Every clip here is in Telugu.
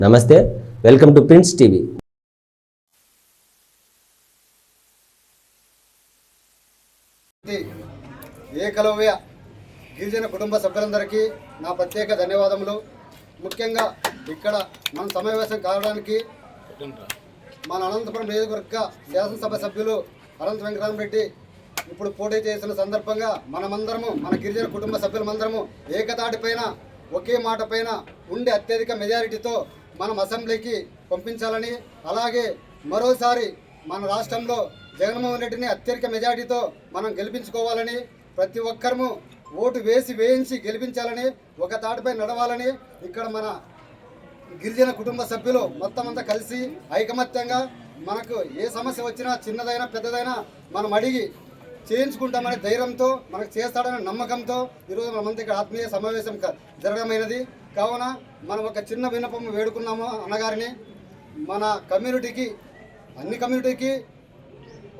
నమస్తే welcome to Prince TV. Ekalavya గిరిజన కుటుంబ సభ్యులందరికీ నా ప్రత్యేక ధన్యవాదములు. ముఖ్యంగా ఇక్కడ మన సమావేశం కావడానికి మన అనంతపురం నియోజకవర్గ శాసనసభ సభ్యులు అనంత వెంకటరామరెడ్డి ఇప్పుడు పోటీ చేసిన సందర్భంగా మనమందరము మన గిరిజన కుటుంబ సభ్యులమందరము ఏకతాటిపైన ఒకే మాట పైన ఉండే అత్యధిక మెజారిటీతో మనం అసెంబ్లీకి పంపించాలని అలాగే మరోసారి మన రాష్ట్రంలో జగన్మోహన్ రెడ్డిని అత్యధిక మెజార్టీతో మనం గెలిపించుకోవాలని ప్రతి ఒక్కరము ఓటు వేసి వేయించి గెలిపించాలని ఒక తాటిపై నడవాలని ఇక్కడ మన గిరిజన కుటుంబ సభ్యులు మొత్తం అంతా కలిసి ఐకమత్యంగా మనకు ఏ సమస్య వచ్చినా చిన్నదైనా పెద్దదైనా మనం అడిగి చేయించుకుంటామనే ధైర్యంతో మనకు చేస్తాడనే నమ్మకంతో ఈరోజు మనమంతా ఇక్కడ ఆత్మీయ సమావేశం జరగమైనది కావున మనం ఒక చిన్న విన్నపం వేడుకున్నాము అన్నగారిని. మన కమ్యూనిటీకి అన్ని కమ్యూనిటీకి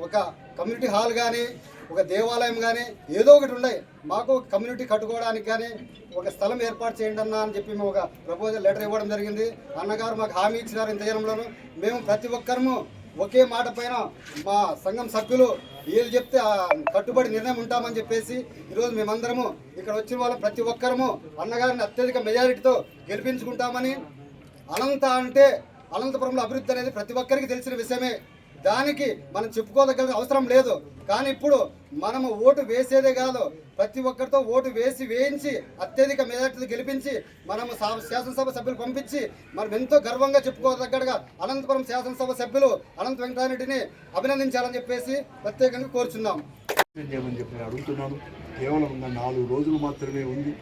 ఒక కమ్యూనిటీ హాల్ కానీ ఒక దేవాలయం కానీ ఏదో ఒకటి ఉండే. మాకు కమ్యూనిటీ కట్టుకోవడానికి కానీ ఒక స్థలం ఏర్పాటు చేయండి అన్న అని చెప్పి మేము ఒక ప్రపోజల్ లెటర్ ఇవ్వడం జరిగింది. అన్నగారు మాకు హామీ ఇచ్చినారు ఇంత జనంలోనూ. మేము ప్రతి ఒక్కరము ఒకే మాట పైన మా సంఘం సభ్యులు వీళ్ళు చెప్తే కట్టుబడి నిర్ణయం ఉంటామని చెప్పేసి ఈరోజు మేమందరము ఇక్కడ వచ్చిన వాళ్ళం ప్రతి ఒక్కరము అన్నగారిని అత్యధిక మెజారిటీతో గెలిపించుకుంటామని అనంత అంటే అనంతపురంలో అభివృద్ధి అనేది ప్రతి ఒక్కరికి తెలిసిన విషయమే. దానికి మనం చెప్పుకోదగ్గ అవసరం లేదు. కానీ ఇప్పుడు మనము ఓటు వేసేదే కాదు ప్రతి ఒక్కరితో ఓటు వేసి వేయించి అత్యధిక మెజార్టీతో గెలిపించి మనము సా- శాసనసభ సభ్యులు పంపించి మనం ఎంతో గర్వంగా చెప్పుకోదగ్గడగా అనంతపురం శాసనసభ సభ్యులు అనంత వెంకటారెడ్డిని అభినందించాలని చెప్పేసి ప్రత్యేకంగా కోరుచున్నాం. చేయమని చెప్పి అడుగుతున్నాను. కేవలం నాలుగు రోజులు మాత్రమే ఉంది.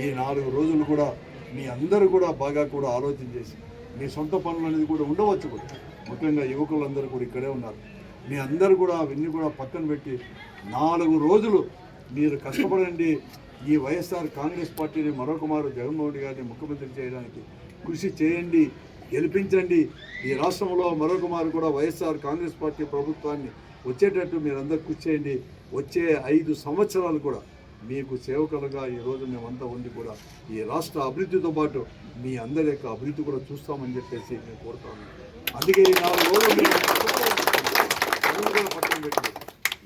ఈ నాలుగు రోజులు కూడా మీ అందరూ కూడా బాగా కూడా ఆలోచన చేసి మీ సొంత పనులు అనేది కూడా ఉండవచ్చు కూడా. ముఖ్యంగా యువకులందరూ కూడా ఇక్కడే ఉన్నారు. మీ అందరు కూడా అవన్నీ కూడా పక్కన పెట్టి నాలుగు రోజులు మీరు కష్టపడండి. ఈ వైఎస్ఆర్ కాంగ్రెస్ పార్టీని మరొకమారు జగన్మోహన్ రెడ్డి గారిని ముఖ్యమంత్రి చేయడానికి కృషి చేయండి గెలిపించండి. ఈ రాష్ట్రంలో మరొకమారు కూడా వైఎస్ఆర్ కాంగ్రెస్ పార్టీ ప్రభుత్వాన్ని వచ్చేటట్టు మీరందరూ కృషి చేయండి. వచ్చే ఐదు సంవత్సరాలు కూడా మీకు సేవకులుగా ఈరోజు మేమంతా ఉండి కూడా ఈ రాష్ట్ర అభివృద్ధితో పాటు మీ అందరి యొక్క అభివృద్ధి కూడా చూస్తామని చెప్పేసి నేను కోరుతాను అందుకే నాలుగు రోజులు మీరు చదువు పెట్టింది.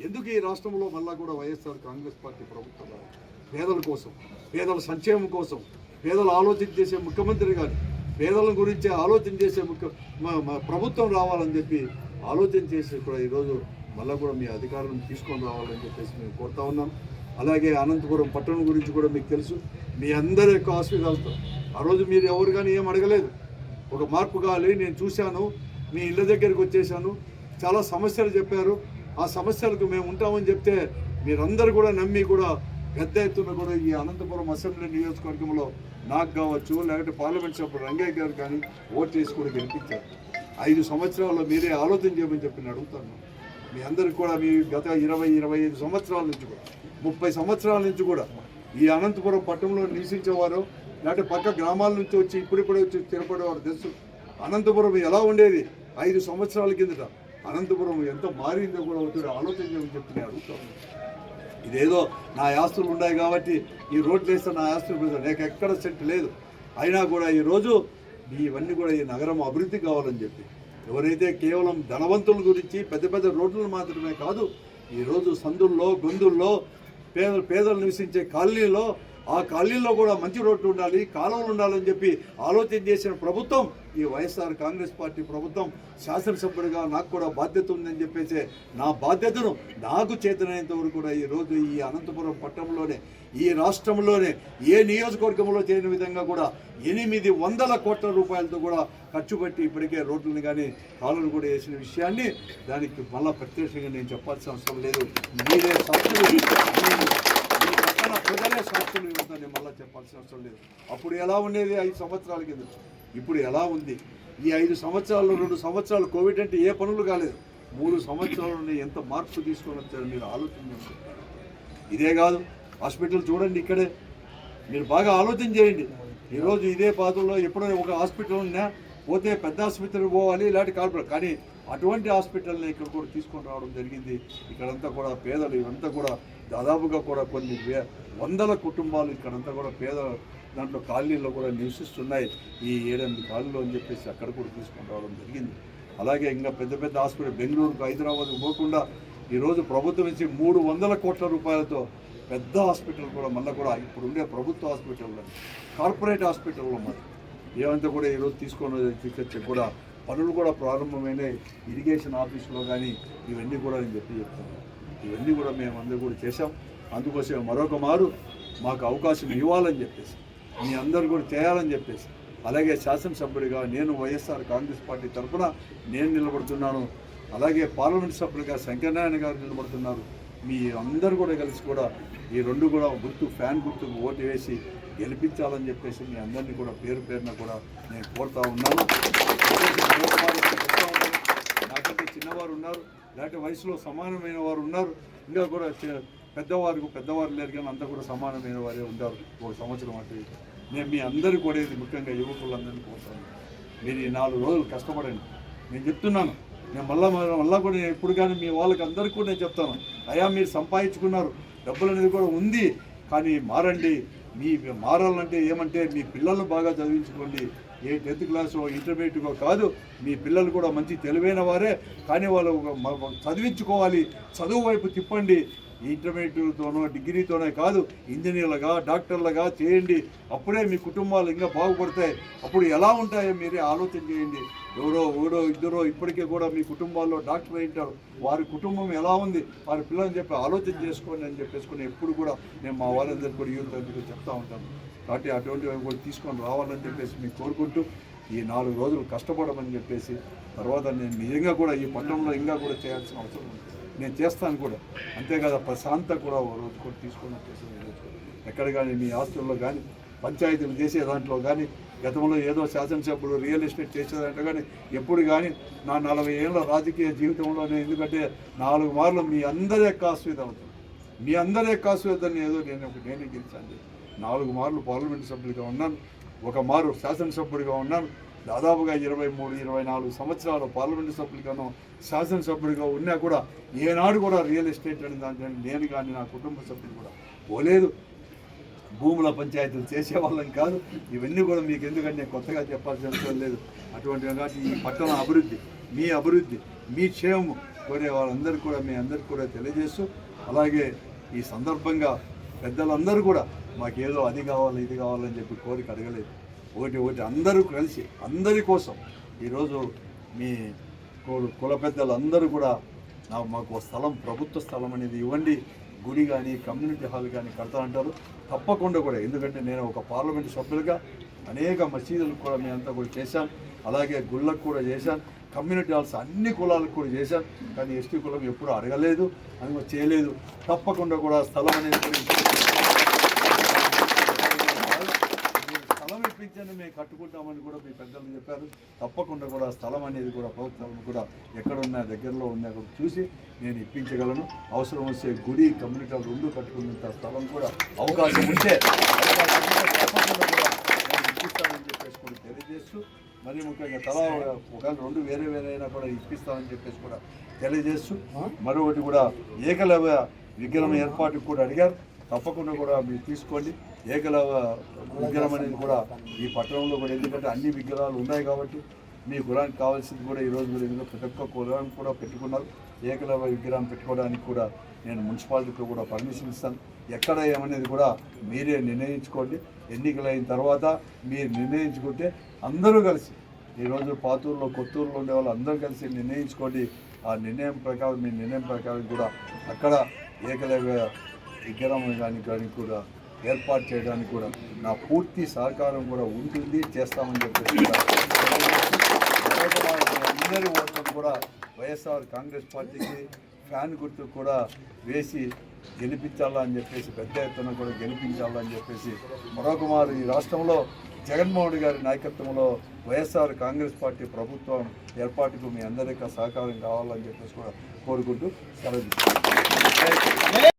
ఎందుకు ఈ రాష్ట్రంలో మళ్ళా కూడా వైఎస్ఆర్ కాంగ్రెస్ పార్టీ ప్రభుత్వం పేదల కోసం పేదల సంక్షేమం కోసం పేదలు ఆలోచన చేసే ముఖ్యమంత్రి గారు పేదల గురించి ఆలోచన చేసే ముఖ్య మా- మా ప్రభుత్వం రావాలని చెప్పి ఆలోచన చేసి కూడా ఈరోజు మళ్ళీ కూడా మీ అధికారం తీసుకొని రావాలని చెప్పేసి మేము కోరుతా ఉన్నాం. అలాగే అనంతపురం పట్టణం గురించి కూడా మీకు తెలుసు. మీ అందరి యొక్క ఆశీర్వాదాలతో ఆ రోజు మీరు ఎవరు కానీ ఏం అడగలేదు. ఒక మార్పు కావాలి నేను చూశాను. మీ ఇళ్ళ దగ్గరికి వచ్చేసాను చాలా సమస్యలు చెప్పారు. ఆ సమస్యలకు మేము ఉంటామని చెప్తే మీరందరూ కూడా నమ్మి కూడా పెద్ద ఎత్తున కూడా ఈ అనంతపురం అసెంబ్లీ నియోజకవర్గంలో నాకు కావచ్చు లేకపోతే పార్లమెంట్ సభ్యుడు రంగయ్య గారు కానీ ఓట్ చేసి కూడా గెలిపించారు. ఐదు సంవత్సరాల్లో మీరే ఆలోచన చేయమని చెప్పి నేను అడుగుతాను. మీ అందరికి కూడా మీ గత ఇరవై ఇరవై ఐదు సంవత్సరాల నుంచి కూడా ముప్పై సంవత్సరాల నుంచి కూడా ఈ అనంతపురం పట్టణంలో నివసించేవారు లేకపోతే పక్క గ్రామాల నుంచి వచ్చి ఇప్పుడిప్పుడే వచ్చి స్థిరపడేవారు తెలుసు. అనంతపురం ఎలా ఉండేది? ఐదు సంవత్సరాల కిందట అనంతపురం ఎంత మారిందో కూడా ఒకటి ఆలోచన చేయమని చెప్పి అడుగుతాను ఇదేదో నా ఆస్తులు ఉన్నాయి కాబట్టి ఈ రోడ్లు వేస్తే నా ఆస్తులు పెడతాను నాకు ఎక్కడ సెట్ లేదు. అయినా కూడా ఈరోజు ఇవన్నీ కూడా ఈ నగరం అభివృద్ధి కావాలని చెప్పి. ఎవరైతే కేవలం ధనవంతుల గురించి పెద్ద పెద్ద రోడ్లు మాత్రమే కాదు ఈరోజు సందుల్లో గొంతుల్లో పేద పేదలు నివసించే కాలనీలో ఆ కాలనీలో కూడా మంచి రోడ్లు ఉండాలి కాలువలు ఉండాలని చెప్పి ఆలోచన చేసిన ప్రభుత్వం ఈ వైఎస్ఆర్ కాంగ్రెస్ పార్టీ ప్రభుత్వం శాసనసభ్యుడిగా నాకు కూడా బాధ్యత ఉందని చెప్పేసి నా బాధ్యతను నాకు చేతనైనంత వరకు కూడా ఈ రోజు ఈ అనంతపురం పట్టణంలోనే ఈ రాష్ట్రంలోనే ఏ నియోజకవర్గంలో చేయని విధంగా కూడా ఎనిమిది వందల కోట్ల రూపాయలతో కూడా ఖర్చు పెట్టి ఇప్పటికే రోడ్లను కానీ కాలువలు కూడా వేసిన విషయాన్ని దానికి మళ్ళా ప్రత్యక్షంగా నేను చెప్పాల్సిన అవసరం లేదు. మీరే సాక్షులు మీ- సాక్షులు మళ్ళీ చెప్పాల్సిన అవసరం లేదు. అప్పుడు ఎలా ఉండేది ఐదు సంవత్సరాల కింద? ఇప్పుడు ఎలా ఉంది? ఈ ఐదు సంవత్సరాలు రెండు సంవత్సరాలు కోవిడ్ అంటే ఏ పనులు కాలేదు. మూడు సంవత్సరాల నుండి ఎంత మార్పు తీసుకొని వచ్చారో మీరు ఆలోచన ఇదే కాదు హాస్పిటల్ చూడండి ఇక్కడే. మీరు బాగా ఆలోచన చేయండి. ఈరోజు ఇదే పాత్రలో ఎప్పుడో ఒక హాస్పిటల్ ఉన్నా పోతే పెద్ద ఆసుపత్రికి పోవాలి ఇలాంటి కార్పొరేట్ కానీ అటువంటి హాస్పిటల్ని ఇక్కడ కూడా తీసుకొని రావడం జరిగింది. ఇక్కడంతా కూడా పేదలు ఇవంతా కూడా దాదాపుగా కూడా కొన్ని వే- వందల కుటుంబాలు ఇక్కడంతా కూడా పేద దాంట్లో కాలనీలో కూడా నివసిస్తున్నాయి. ఈ ఏడెనిమిది కాలనీలు అని చెప్పేసి అక్కడ కూడా తీసుకొని రావడం జరిగింది. అలాగే ఇంకా పెద్ద పెద్ద హాస్పిటల్ బెంగళూరుకు హైదరాబాద్కు పోకుండా ఈరోజు ప్రభుత్వం నుంచి మూడు వందల కోట్ల రూపాయలతో పెద్ద హాస్పిటల్ కూడా మళ్ళీ కూడా ఇప్పుడు ఉండే ప్రభుత్వ హాస్పిటల్లో కార్పొరేట్ హాస్పిటల్లో మరి ఏమంతా కూడా ఈరోజు తీసుకొని తీసుకొచ్చి కూడా పనులు కూడా ప్రారంభమైనాయి ఇరిగేషన్ ఆఫీసులో కానీ ఇవన్నీ కూడా నేను చెప్పి చెప్తున్నాను. ఇవన్నీ కూడా మేము అందరూ కూడా చేశాం. అందుకోసం మరొక మారు మాకు అవకాశం ఇవ్వాలని చెప్పేసి మీ అందరు కూడా చేయాలని చెప్పేసి అలాగే శాసనసభ్యుడిగా నేను వైఎస్ఆర్ కాంగ్రెస్ పార్టీ తరఫున నేను నిలబడుతున్నాను. అలాగే పార్లమెంట్ సభ్యుడిగా శంకరనారాయణ గారు నిలబడుతున్నారు. మీ అందరూ కూడా కలిసి కూడా ఈ రెండు కూడా గుర్తు ఫ్యాన్ గుర్తుకు ఓటు వేసి గెలిపించాలని చెప్పేసి మీ అందరినీ కూడా పేరు పేరున కూడా నేను కోరుతా ఉన్నాను. నాకంటే చిన్నవారు ఉన్నారు లేకపోతే వయసులో సమానమైన వారు ఉన్నారు. ఇంకా కూడా పెద్దవారు పెద్దవారు లేరు కానీ అంతా కూడా సమానమైన వారే ఉంటారు ఒక సంవత్సరం అంటే నేను మీ అందరికీ కూడా ఇది ముఖ్యంగా యువకులందరినీ కోరుతాను మీరు ఈ నాలుగు రోజులు కష్టపడండి. నేను చెప్తున్నాను. నేను మళ్ళీ మళ్ళీ కూడా నేను ఎప్పుడు కానీ మీ వాళ్ళకి అందరికీ కూడా నేను చెప్తాను. అయ్యా మీరు సంపాదించుకున్నారు. డబ్బులు అనేది కూడా ఉంది. కానీ మారండి. మీ మారాలంటే ఏమంటే మీ పిల్లలు బాగా చదివించుకోండి. ఏ టెన్త్ క్లాస్ ఇంటర్మీడియట్గో కాదు మీ పిల్లలు కూడా మంచి తెలివైన వారే. కానీ వాళ్ళు చదివించుకోవాలి. చదువు వైపు తిప్పండి. ఇంటర్మీడియట్తోనో డిగ్రీతోనే కాదు ఇంజనీర్లుగా డాక్టర్లుగా చేయండి. అప్పుడే మీ కుటుంబాలు ఇంకా బాగుపడతాయి. అప్పుడు ఎలా ఉంటాయో మీరే ఆలోచన చేయండి. ఎవరో ఓడో ఇద్దరో ఇప్పటికే కూడా మీ కుటుంబాల్లో డాక్టర్ అయింటారు వారి కుటుంబం ఎలా ఉంది? వారి పిల్లల్ని చెప్పి ఆలోచన చేసుకోండి అని చెప్పేసుకుని ఎప్పుడు కూడా నేను మా వాళ్ళందరికీ కూడా యూత్ అందరికీ చెప్తా ఉంటాను. కాబట్టి అటువంటివి కూడా తీసుకొని రావాలని చెప్పేసి మీకు కోరుకుంటూ ఈ నాలుగు రోజులు కష్టపడమని చెప్పేసి తర్వాత నేను నిజంగా కూడా ఈ పట్టణంలో ఇంకా కూడా చేయాల్సిన అవసరం ఉంది. నేను చేస్తాను కూడా. అంతేకాదు ప్రశాంత కూడా ఓ రోజు కూడా తీసుకొని ఎక్కడ కానీ మీ ఆస్తుల్లో కానీ పంచాయతీలు చేసే దాంట్లో కానీ గతంలో ఏదో శాసనసభ్యులు రియల్ ఎస్టేట్ చేసేదంటే కానీ ఎప్పుడు కానీ నా నలభై ఏళ్ళ రాజకీయ జీవితంలోనే ఎందుకంటే నాలుగు మార్లు మీ అందరే యొక్క ఆశ్రయిత మీ అందరే యొక్క ఏదో నేను ఒక నేనే గెలిచాను. నాలుగు మార్లు పార్లమెంట్ సభ్యుడిగా ఉన్నాను. ఒక మారు శాసనసభ్యుడిగా ఉన్నాను. దాదాపుగా ఇరవై మూడు ఇరవై నాలుగు సంవత్సరాలు పార్లమెంటు సభ్యులుగాను శాసనసభ్యుడిగా ఉన్నా కూడా ఏనాడు కూడా రియల్ ఎస్టేట్ అనే దాంట్లో నేను కానీ నా కుటుంబ సభ్యులు కూడా పోలేదు. భూముల పంచాయతీలు చేసేవాళ్ళం కాదు. ఇవన్నీ కూడా మీకు ఎందుకంటే కొత్తగా చెప్పాల్సిన అవసరం లేదు. అటువంటి కాబట్టి ఈ పట్టణ అభివృద్ధి మీ అభివృద్ధి మీ క్షేమము కోరే వాళ్ళందరికీ కూడా మీ అందరికీ కూడా తెలియజేస్తూ అలాగే ఈ సందర్భంగా పెద్దలందరూ కూడా మాకేదో అది కావాలి ఇది కావాలని చెప్పి కోరిక అడగలేదు. ఒకటి ఒకటి అందరూ కలిసి అందరి కోసం ఈరోజు మీ కుల పెద్దలందరూ పెద్దలు అందరూ కూడా నా మాకు స్థలం ప్రభుత్వ స్థలం అనేది ఇవ్వండి. గుడి కానీ కమ్యూనిటీ హాల్ కానీ కడతానంటారు తప్పకుండా కూడా ఎందుకంటే నేను ఒక పార్లమెంట్ సభ్యులుగా అనేక మసీదులకు కూడా మేమంతా కూడా చేశాం అలాగే గుళ్ళకు కూడా చేశాను. కమ్యూనిటీ హాల్స్ అన్ని కులాలకు కూడా చేశాను. కానీ ఎస్టీ కులం ఎప్పుడూ అడగలేదు అని కూడా చేయలేదు. తప్పకుండా కూడా స్థలం అనేది కూడా మీరు స్థలం మేము కట్టుకుంటామని కూడా మీ పెద్దలు చెప్పారు. తప్పకుండా కూడా స్థలం అనేది కూడా ప్రభుత్వం కూడా ఎక్కడున్నా దగ్గరలో ఉన్నా కూడా చూసి నేను ఇప్పించగలను. అవసరం వస్తే గుడి కమ్యూనిటీ రెండు కట్టుకున్నంత స్థలం కూడా అవకాశం ఉంటే అవకాశం ఉంటే తప్పకుండా కూడా నేను ఇప్పిస్తానని చెప్పేసి కూడా తెలియజేస్తూ మరి ముఖ్యంగా తలా ఒకవేళ రెండు వేరే వేరే అయినా కూడా ఇప్పిస్తామని చెప్పేసి కూడా తెలియజేస్తూ మరొకటి కూడా ఏకలవ్య విగ్రహం ఏర్పాటుకు కూడా అడిగారు. తప్పకుండా కూడా మీరు తీసుకోండి. ఏకలవ విగ్రహం అనేది కూడా ఈ పట్టణంలో కూడా. ఎందుకంటే అన్ని విగ్రహాలు ఉన్నాయి కాబట్టి మీ కులానికి కావాల్సింది కూడా ఈరోజు మీరు ఎందుకంటే ప్రతి ఒక్క కులానికి కూడా పెట్టుకున్నారు. ఏకలవ విగ్రహం పెట్టుకోవడానికి కూడా నేను మున్సిపాలిటీకి కూడా పర్మిషన్ ఇస్తాను. ఎక్కడ ఏమనేది కూడా మీరే నిర్ణయించుకోండి. ఎన్నికలు అయిన తర్వాత మీరు నిర్ణయించుకుంటే అందరూ కలిసి ఈరోజు పాతూరులో కొత్తూరులో ఉండే వాళ్ళు అందరూ కలిసి నిర్ణయించుకోండి. ఆ నిర్ణయం ప్రకారం మీ నిర్ణయం ప్రకారం కూడా అక్కడ ఏకలవ్య విగ్రహం కానీ కానీ కూడా ఏర్పాటు చేయడానికి కూడా నా పూర్తి సహకారం కూడా ఉంటుంది చేస్తామని చెప్పేసి కూడా అందరి ఓట్లను కూడా వైఎస్ఆర్ కాంగ్రెస్ పార్టీకి ఫ్యాన్ గుర్తు కూడా వేసి గెలిపించాలా అని చెప్పేసి పెద్ద ఎత్తున కూడా గెలిపించాలా అని చెప్పేసి మరొక మారు ఈ రాష్ట్రంలో జగన్మోహన్ గారి నాయకత్వంలో వైఎస్ఆర్ కాంగ్రెస్ పార్టీ ప్రభుత్వం ఏర్పాటుకు మీ అందరి యొక్క సహకారం కావాలని చెప్పేసి కూడా కోరుకుంటూ సెలవు